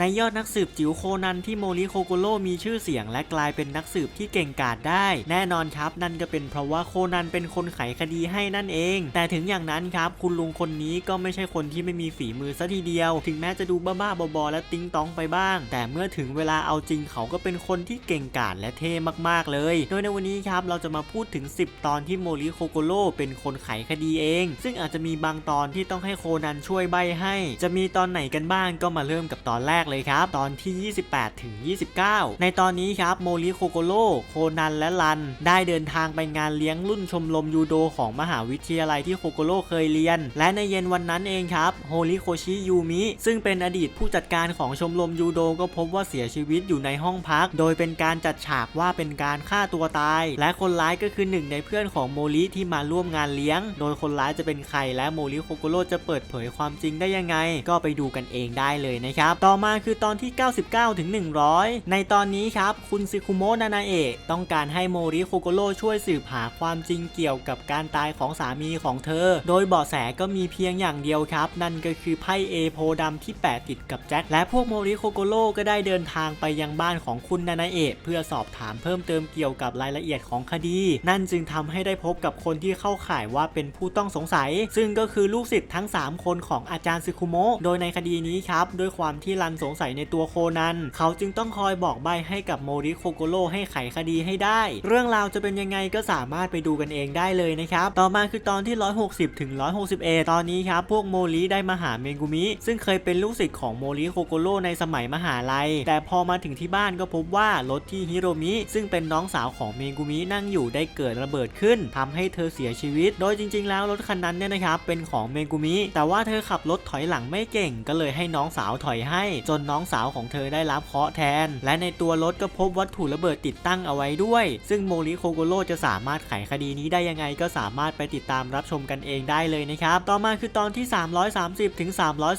ในยอดนักสืบจิ๋วโคนันที่โมริโคโกโร่มีชื่อเสียง และกลายเป็นนักสืบที่เก่งกาจได้ แน่นอนครับ นั่นก็เป็นเพราะว่าโคนันเป็นคนไขคดีให้นั่นเอง แต่ถึงอย่างนั้นครับ คุณลุงคนนี้ก็ไม่ใช่คนที่ไม่มีฝีมือซะทีเดียว ถึงแม้จะดูบ้าๆบอๆและติ้งต้องไปบ้าง แต่เมื่อถึงเวลาเอาจริงเขาก็เป็นคนที่เก่งกาจและเท่มากๆเลย โดยในวันนี้ครับเราจะมาพูดถึง 10 ตอนที่โมริโคโกโร่เป็นคนไขคดีเอง ซึ่งอาจจะมีบางตอนที่ต้องให้โคนันช่วยใบให้ จะมีตอนไหนกันบ้างก็มาเริ่มกับตอนแรกเลยครับ ตอนที่ 28 ถึง 29 ในตอนนี้ครับโมริโคโกโร่โคนันและรัน ได้เดินทางไปงานเลี้ยงรุ่นชมรมยูโดของมหาวิทยาลัยที่โคโกโร่เคยเรียน และในเย็นวันนั้นเองครับโฮริโคชิยูมิซึ่งเป็นอดีตผู้จัดการของชมรมยูโดก็พบว่าเสียชีวิตอยู่ในห้องพัก โดยเป็นการจัดฉากว่าเป็นการฆ่าตัวตาย และคนร้ายก็คือหนึ่งในเพื่อนของโมริที่มาร่วมงานเลี้ยง โดยคนร้ายจะเป็นใครและโมริโคโกโร่จะเปิดเผยความจริงได้ยังไง ก็ไปดูกันเองได้เลยนะครับ ต่อมาคือตอนที่ 99ถึง100 ในตอนนี้ครับคุณซิคุโมะนานาเอะต้องการให้โมริโคโกโร่ช่วยสืบหาความจริงเกี่ยวกับการตายของสามีของเธอ โดยเบาะแสก็มีเพียงอย่างเดียวครับ นั่นก็คือไพ่เอโพดำที่แปะติดกับแจ็คและพวกโมริโคโกโร่ก็ได้เดินทางไปยังบ้านของคุณนานาเอะเพื่อสอบถามเพิ่มเติมเกี่ยวกับรายละเอียดของคดี นั่นจึงทำให้ได้พบกับคนที่เข้าข่ายว่าเป็นผู้ต้องสงสัย ซึ่งก็คือลูกศิษย์ทั้ง 3 คนของอาจารย์ซึคุโมะโดยในคดีนี้ครับด้วยความที่รันสงสัยในตัวโคนัน เขาจึงต้องคอยบอกใบให้กับโมริโคโกโร่ให้ไขคดีให้ได้ เรื่องราวจะเป็นยังไงก็สามารถไปดูกันเองได้เลยนะครับ ต่อมาคือตอนที่ 160 ถึง 161 ตอนนี้ครับพวกโมริได้มาหาเมงกุมิ ซึ่งเคยเป็นลูกศิษย์ของโมริโคโกโร่ในสมัยมหาลัย แต่พอมาถึงที่บ้านก็พบว่ารถที่ฮิโรมิ ซึ่งเป็นน้องสาวของเมงกุมินั่งอยู่ได้เกิดระเบิดขึ้นทำให้เธอเสียชีวิต โดยจริง ๆ แล้วรถคันนั้นเนี่ยนะครับเป็นของเมงกุมิ แต่ว่าเธอขับรถถอยหลังไม่เก่ง ก็เลยให้น้องสาวถอยให้จนน้องสาวของเธอได้รับเคราะห์แทน และในตัวรถก็พบวัตถุระเบิดติดตั้งเอาไว้ด้วย ซึ่งโมริโคโกโร่จะสามารถไขคดีนี้ได้ยังไงก็สามารถไปติดตามรับชมกันเองได้เลยนะครับ ต่อมาคือตอนที่ 330ถึง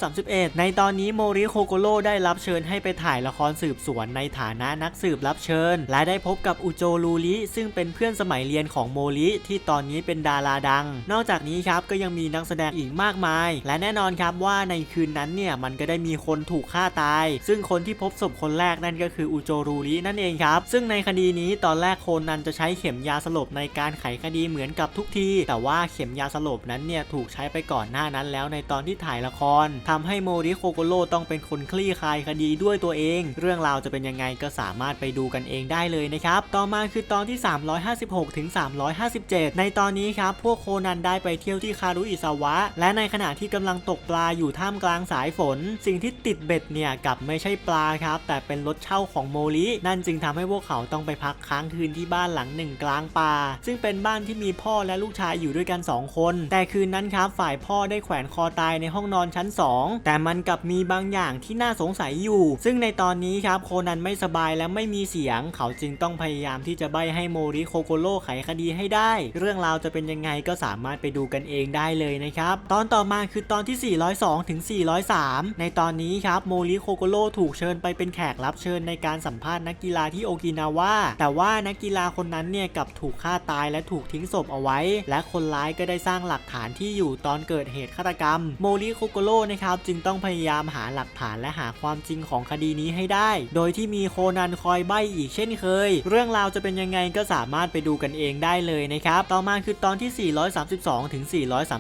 331 ในตอนนี้โมริโคโกโร่ได้รับเชิญให้ไปถ่ายละครสืบสวนในฐานะนักสืบรับเชิญ และได้พบกับอุโจรูริซึ่งเป็นเพื่อนสมัยเรียนของโมริที่ตอนนี้เป็นดาราดัง นอกจากนี้ครับก็ยังมีนักแสดงอีกมากมาย และแน่นอนครับว่าในคืนนั้นเนี่ยมันก็ได้มีคนถูกฆ่าตายซึ่งคนที่พบศพคนแรกนั่นก็คืออุโจรูรินั่นเองครับ ซึ่งในคดีนี้ตอนแรกโคนันจะใช้เข็มยาสลบในการไขคดีเหมือนกับทุกที แต่ว่าเข็มยาสลบนั้นเนี่ยถูกใช้ไปก่อนหน้านั้นแล้วในตอนที่ถ่ายละครทำให้โมริโคโกโร่ต้องเป็นคนคลี่คลายคดีด้วยตัวเอง เรื่องราวจะเป็นยังไงก็สามารถไปดูกันเองได้เลยนะครับ ต่อมาคือตอนที่ 356ถึง357 ในตอนนี้ครับพวกโคนันได้ไปเที่ยวที่คารุอิซาวะ และในขณะที่กำลังตกปลาอยู่ท่ามกลางสายฝน สิ่งที่ติดเบ็ดเนี่ยกลับไม่ใช่ปลาครับ แต่เป็นรถเช่าของโมรินั่นจึงทำให้พวกเขาต้องไปพักค้างคืนที่บ้านหลังหนึ่งกลางป่า ซึ่งเป็นบ้านที่มีพ่อและลูกชายอยู่ด้วยกัน 2 คน แต่คืนนั้นครับฝ่ายพ่อได้แขวนคอตายในห้องนอนชั้น 2 แต่มันกลับมีบางอย่างที่น่าสงสัยอยู่ ซึ่งในตอนนี้ครับโคนันไม่สบายและไม่มีเสียง เขาจึงต้องพยายามที่จะใบให้โมริโคโกโร่ไขคดีให้ได้ เรื่องราวจะเป็นยังไงก็สามารถไปดูกันเองได้เลยนะครับ ตอนต่อมาคือตอนที่ 402ถึง403 ในตอนนี้ครับโมริโคโกโร่ถูกเชิญไปเป็นแขกรับเชิญในการสัมภาษณ์นักกีฬาที่โอกินาวาแต่ว่านักกีฬาคนนั้นเนี่ยกับถูกฆ่าตายและถูกทิ้งศพเอาไว้ และคนร้ายก็ได้สร้างหลักฐานที่อยู่ตอนเกิดเหตุฆาตกรรม โมริโคโกโร่นะครับจึงต้องพยายามหาหลักฐานและหาความจริงของคดีนี้ให้ได้ โดยที่มีโคนันคอยใบ้อีกเช่นเคย เรื่องราวจะเป็นยังไงก็สามารถไปดูกันเองได้เลยนะครับ ต่อมาคือตอนที่ 432 ถึง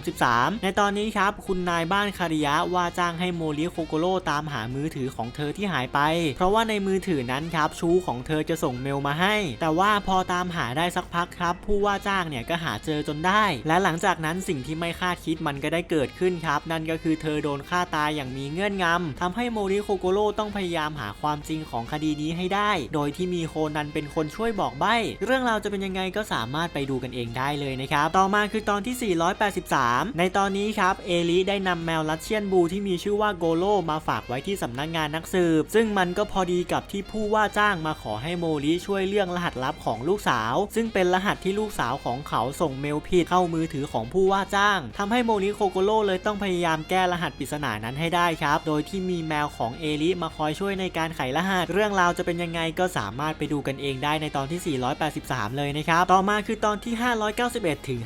433 ในตอนนี้ครับคุณนายบ้านคาริยะว่าจ้างให้โมริโคโกโร่ตามหามือือถือของเธอที่หายไป เพราะว่าในมือถือนั้นครับชู้ของเธอจะส่งเมลมาให้ แต่ว่าพอตามหาได้สักพักครับ ผู้ว่าจ้างเนี่ยก็หาเจอจนได้ และหลังจากนั้นสิ่งที่ไม่คาดคิดมันก็ได้เกิดขึ้นครับ นั่นก็คือเธอโดนฆ่าตายอย่างมีเงื่อนงำทำให้โมริโคโกโร่ต้องพยายามหาความจริงของคดีนี้ให้ได้ โดยที่มีโคนันเป็นคนช่วยบอกใบ้ เรื่องราวจะเป็นยังไงก็สามารถไปดูกันเองได้เลยนะครับ ต่อมาคือตอนที่ 483 ในตอนนี้ครับ เอลิได้นำแมวรัสเชียนบูที่มีชื่อว่าโกโลมาฝากไว้ที่สำนักงานนักสืบ ซึ่งมันก็พอดีกับที่ผู้ว่าจ้างมาขอให้โมริช่วยเรื่องรหัสลับของลูกสาว ซึ่งเป็นรหัสที่ลูกสาวของเขาส่งเมลผิดเข้ามือถือของผู้ว่าจ้างทำให้โมริโคโกโร่เลยต้องพยายามแก้รหัสปริศนานั้นให้ได้ครับ โดยที่มีแมวของเอลิมาคอยช่วยในการไขรหัส เรื่องราวจะเป็นยังไงก็สามารถไปดูกันเองได้ในตอนที่ 483 เลยนะครับ ต่อมาคือตอนที่ 591 ถึง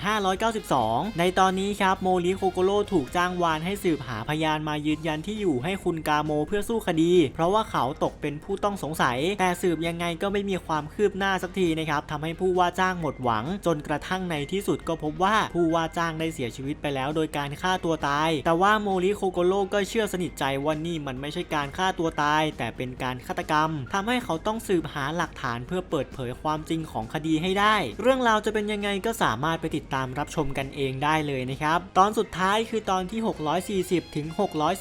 592 ในตอนนี้ครับโมริโคโกโร่ถูกจ้างวานให้สืบหาพยานมายืนยันที่อยู่ให้คุณกาโมเพื่อพื่อสู้คดี เพราะว่าเขาตกเป็นผู้ต้องสงสัย แต่สืบยังไงก็ไม่มีความคืบหน้าสักทีนะครับทำให้ผู้ว่าจ้างหมดหวัง จนกระทั่งในที่สุดก็พบว่าผู้ว่าจ้างได้เสียชีวิตไปแล้วโดยการฆ่าตัวตาย แต่ว่าโมริโคโกโร่ก็เชื่อสนิทใจว่านี่มันไม่ใช่การฆ่าตัวตาย แต่เป็นการฆาตกรรมทำให้เขาต้องสืบหาหลักฐานเพื่อเปิดเผยความจริงของคดีให้ได้ เรื่องราวจะเป็นยังไงก็สามารถไปติดตามรับชมกันเองได้เลยนะครับ ตอนสุดท้ายคือตอนที่ 640 ถึง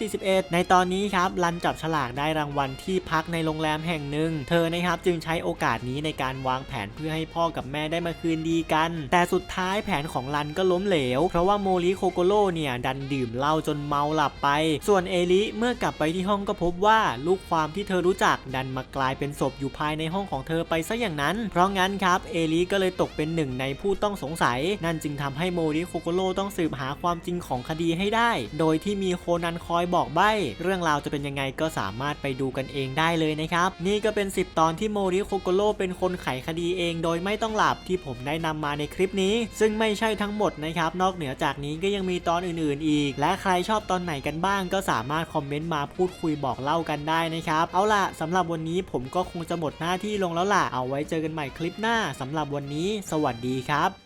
641 ในตอนนี้ครับรันจับฉลากได้รางวัลที่พักในโรงแรมแห่งหนึ่ง เธอนะครับจึงใช้โอกาสนี้ในการวางแผนเพื่อให้พ่อกับแม่ได้มาคืนดีกัน แต่สุดท้ายแผนของรันก็ล้มเหลว เพราะว่าโมริโคโกโร่เนี่ยดันดื่มเหล้าจนเมาหลับไป ส่วนเอลิเมื่อกลับไปที่ห้องก็พบว่าลูกความที่เธอรู้จักดันมากลายเป็นศพอยู่ภายในห้องของเธอไปซะอย่างนั้น เพราะงั้นครับเอลิก็เลยตกเป็นหนึ่งในผู้ต้องสงสัย นั่นจึงทำให้โมริโคโกโร่ต้องสืบหาความจริงของคดีให้ได้ โดยที่มีโคนันคอยบอกใบ้ เรื่องราวจะเป็นยังไงก็สามารถไปดูกันเองได้เลยนะครับ นี่ก็เป็น 10 ตอนที่โมริโคโกโร่เป็นคนไขคดีเองโดยไม่ต้องหลับที่ผมได้นำมาในคลิปนี้ ซึ่งไม่ใช่ทั้งหมดนะครับ นอกเหนือจากนี้ก็ยังมีตอนอื่นๆ อีก และใครชอบตอนไหนกันบ้าง ก็สามารถคอมเมนต์มาพูดคุยบอกเล่ากันได้นะครับ เอาล่ะสำหรับวันนี้ผมก็คงจะหมดหน้าที่ลงแล้วล่ะ เอาไว้เจอกันใหม่คลิปหน้าสำหรับวันนี้ สวัสดีครับ